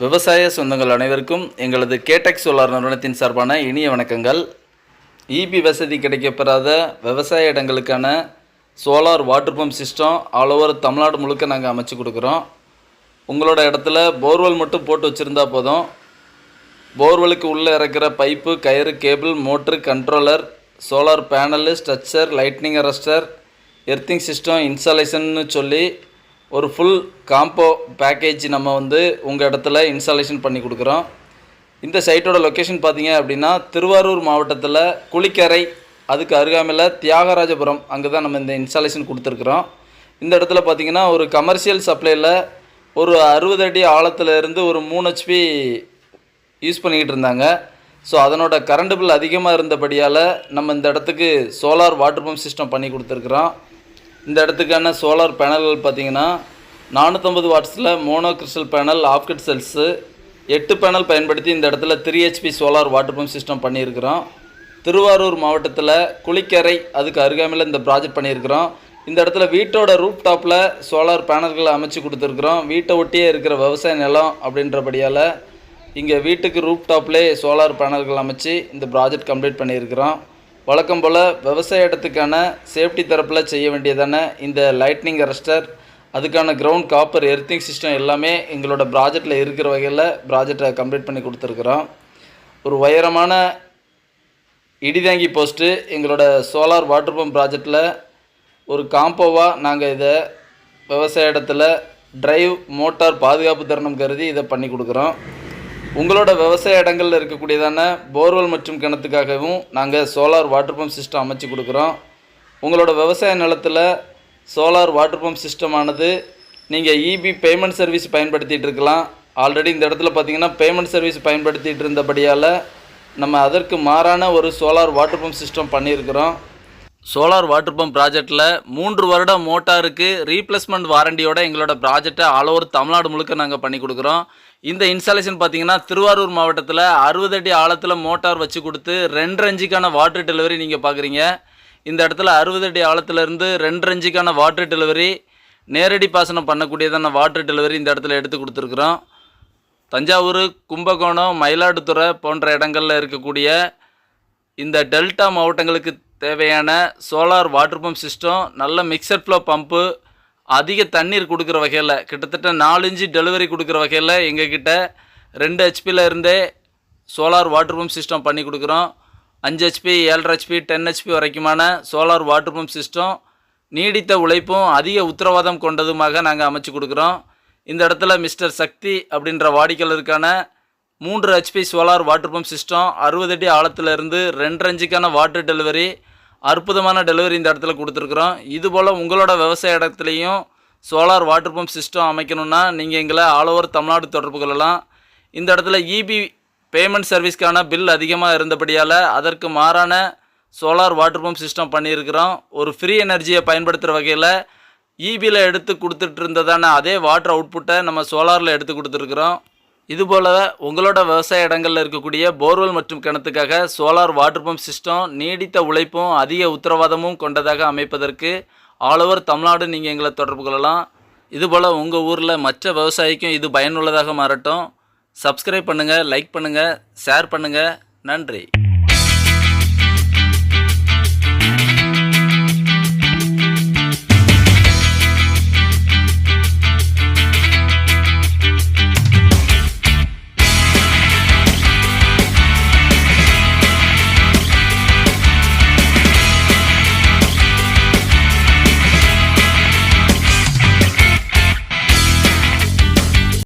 விவசாய சொந்தங்கள் அனைவருக்கும் எங்களது கேடெக் சோலார் நிறுவனத்தின் சார்பான இனிய வணக்கங்கள். இபி வசதி கிடைக்கப்பெறாத விவசாய இடங்களுக்கான solar water pump system all over Tamil Nadu முழுக்க நாங்கள் அமைச்சு கொடுக்குறோம். உங்களோட இடத்துல போர்வெல் மட்டும் போட்டு வச்சுருந்தா போதும். போர்வெலுக்கு உள்ளே இறக்குற பைப்பு கயிறு cable motor controller solar panel structure lightning arrester earthing system இன்ஸ்டாலேஷன்னு சொல்லி ஒரு ஃபுல் காம்போ பேக்கேஜ் நம்ம வந்து உங்கள் இடத்துல இன்ஸ்டாலேஷன் பண்ணி கொடுக்குறோம். இந்த சைட்டோட லொக்கேஷன் பார்த்தீங்க அப்படின்னா திருவாரூர் மாவட்டத்தில் குளிக்கரை அதுக்கு அருகாமையில் தியாகராஜபுரம் அங்கே தான் நம்ம இந்த இன்ஸ்டாலேஷன் கொடுத்துருக்குறோம். இந்த இடத்துல பார்த்தீங்கன்னா ஒரு கமர்ஷியல் சப்ளையில் ஒரு அறுபது அடி ஆழத்தில் இருந்து ஒரு மூணு ஹெச்பி யூஸ் பண்ணிக்கிட்டு இருந்தாங்க. ஸோ அதனோட கரண்ட் பில் அதிகமாக இருந்தபடியால் நம்ம இந்த இடத்துக்கு சோலார் வாட்டர் பம்ப் சிஸ்டம் பண்ணி கொடுத்துருக்குறோம். இந்த இடத்துக்கான சோலார் பேனல்கள் பார்த்தீங்கன்னா நானூற்றம்பது வாட்ஸில் mono crystal panel half cut cells எட்டு பேனல் பயன்படுத்தி இந்த இடத்துல three HP solar water pump system பண்ணியிருக்கிறோம். திருவாரூர் மாவட்டத்தில் குளிக்கரை அதுக்கு அருகாமையில் இந்த ப்ராஜெக்ட் பண்ணியிருக்கிறோம். இந்த இடத்துல வீட்டோட ரூப் டாப்பில் சோலார் பேனல்களை அமைச்சு கொடுத்துருக்குறோம். வீட்டை ஒட்டியே இருக்கிற விவசாய நிலம் அப்படின்றபடியால் இங்கே வீட்டுக்கு ரூப் டாப்லேயே சோலார் பேனல்கள் அமைச்சு இந்த ப்ராஜெக்ட் கம்ப்ளீட் பண்ணியிருக்கிறோம். வழக்கம் போல் விவசாய இடத்துக்கான சேஃப்டி தரப்பில் செய்ய வேண்டியதான இந்த லைட்னிங் அரஸ்டர் அதுக்கான கிரவுண்ட் காப்பர் எர்த்திங் சிஸ்டம் எல்லாமே எங்களோட ப்ராஜெக்டில் இருக்கிற வகையில் ப்ராஜெக்டை கம்ப்ளீட் பண்ணி கொடுத்துருக்குறோம். ஒரு உயரமான இடிதாங்கி போஸ்ட்டு எங்களோட சோலார் வாட்டர் பம்ப் ப்ராஜெக்டில் ஒரு காம்போவாக நாங்கள் இதை விவசாய இடத்துல ட்ரைவ் மோட்டார் பாதுகாப்பு தருணம் கருதி இதை பண்ணி கொடுக்குறோம். உங்களோட விவசாய இடங்களில் இருக்கக்கூடியதான போர்வெல் மற்றும் கிணத்துக்காகவும் நாங்கள் சோலார் வாட்டர் பம்ப் சிஸ்டம் அமைச்சு கொடுக்குறோம். உங்களோட விவசாய நிலத்தில் சோலார் வாட்டர் பம்ப் சிஸ்டமானது நீங்கள் இபி பேமெண்ட் சர்வீஸ் பயன்படுத்திகிட்டு இருக்கலாம். ஆல்ரெடி இந்த இடத்துல பார்த்தீங்கன்னா பேமெண்ட் சர்வீஸ் பயன்படுத்திகிட்டு இருந்தபடியால் நம்ம அதற்கு மாறான ஒரு சோலார் வாட்டர் பம்ப் சிஸ்டம் பண்ணியிருக்கிறோம். சோலார் வாட்டர் பம்ப் ப்ராஜெக்டில் மூன்று வருடம் மோட்டாருக்கு ரீப்ளேஸ்மெண்ட் வாரண்டியோட எங்களோட ப்ராஜெக்டை ஆல் ஓவர் தமிழ்நாடு முழுக்க நாங்கள் பண்ணி கொடுக்குறோம். இந்த இன்ஸ்டாலேஷன் பார்த்தீங்கன்னா திருவாரூர் மாவட்டத்தில் அறுபது அடி ஆழத்தில் மோட்டார் வச்சு கொடுத்து ரெண்டு அஞ்சுக்கான வாட்டர் டெலிவரி நீங்கள் பார்க்குறீங்க இந்த இடத்துல அறுபது அடி ஆழத்துலேருந்து ரெண்டு அஞ்சுக்கான வாட்டர் டெலிவரி நேரடி பாசனம் பண்ணக்கூடியதான வாட்டர் டெலிவரி இந்த இடத்துல எடுத்து கொடுத்துருக்குறோம். தஞ்சாவூர் கும்பகோணம் மயிலாடுதுறை போன்ற இடங்களில் இருக்கக்கூடிய இந்த டெல்டா மாவட்டங்களுக்கு தேவையான சோலார் வாட்டர் பம்ப் சிஸ்டம் நல்ல மிக்சர் ஃப்ளோ பம்பு அதிக தண்ணீர் கொடுக்குற வகையில் கிட்டத்தட்ட நாலு இன்ச்சு டெலிவரி கொடுக்குற வகையில் எங்ககிட்ட ரெண்டு ஹெச்பியில் இருந்தே சோலார் வாட்டர் பம்ப் சிஸ்டம் பண்ணி கொடுக்குறோம். அஞ்சு ஹெச்பி ஏழரை ஹெச்பி டென் ஹெச்பி வரைக்குமான சோலார் வாட்டர் பம்ப் சிஸ்டம் நீடித்த உழைப்பும் அதிக உத்தரவாதம் கொண்டதுமாக நாங்கள் அமைச்சு கொடுக்குறோம். இந்த இடத்துல மிஸ்டர் சக்தி அப்படின்ற வாடிக்கையாளருக்கான மூன்று HP solar water pump system அறுபது அடி ஆழத்துலேருந்து ரெண்டு வாட்டர் டெலிவரி அற்புதமான டெலிவரி இந்த இடத்துல கொடுத்துருக்குறோம். இதுபோல் உங்களோட விவசாய இடத்துலையும் சோலார் வாட்டர் பம்ப் சிஸ்டம் அமைக்கணும்னா நீங்கள் எங்களை ஆல் ஓவர் தமிழ்நாடு தொடர்பு கொள்ளலாம். இந்த இடத்துல இபி பேமெண்ட் சர்வீஸ்க்கான பில் அதிகமாக இருந்தபடியால் அதற்கு மாறான சோலார் வாட்டர் பம்ப் சிஸ்டம் பண்ணியிருக்கிறோம். ஒரு ஃப்ரீ எனர்ஜியை பயன்படுத்துகிற வகையில் இபியில் எடுத்து கொடுத்துட்டு இருந்ததான அதே வாட்டர் அவுட்புட்டை நம்ம சோலாரில் எடுத்து கொடுத்துருக்குறோம். இதுபோல் உங்களோட விவசாய இடங்களில் இருக்கக்கூடிய போர்வெல் மற்றும் கிணத்துக்காக சோலார் வாட்டர் பம்ப் சிஸ்டம் நீடித்த உழைப்பும் அதிக உத்தரவாதமும் கொண்டதாக அமைப்பதற்கு ஆல் ஓவர் தமிழ்நாடு நீங்கள் எங்களை தொடர்பு கொள்ளலாம். இதுபோல் உங்கள் ஊரில் மற்ற விவசாயிக்கும் இது பயனுள்ளதாக மாறட்டும். சப்ஸ்கிரைப் பண்ணுங்கள் லைக் பண்ணுங்கள் ஷேர் பண்ணுங்கள் நன்றி.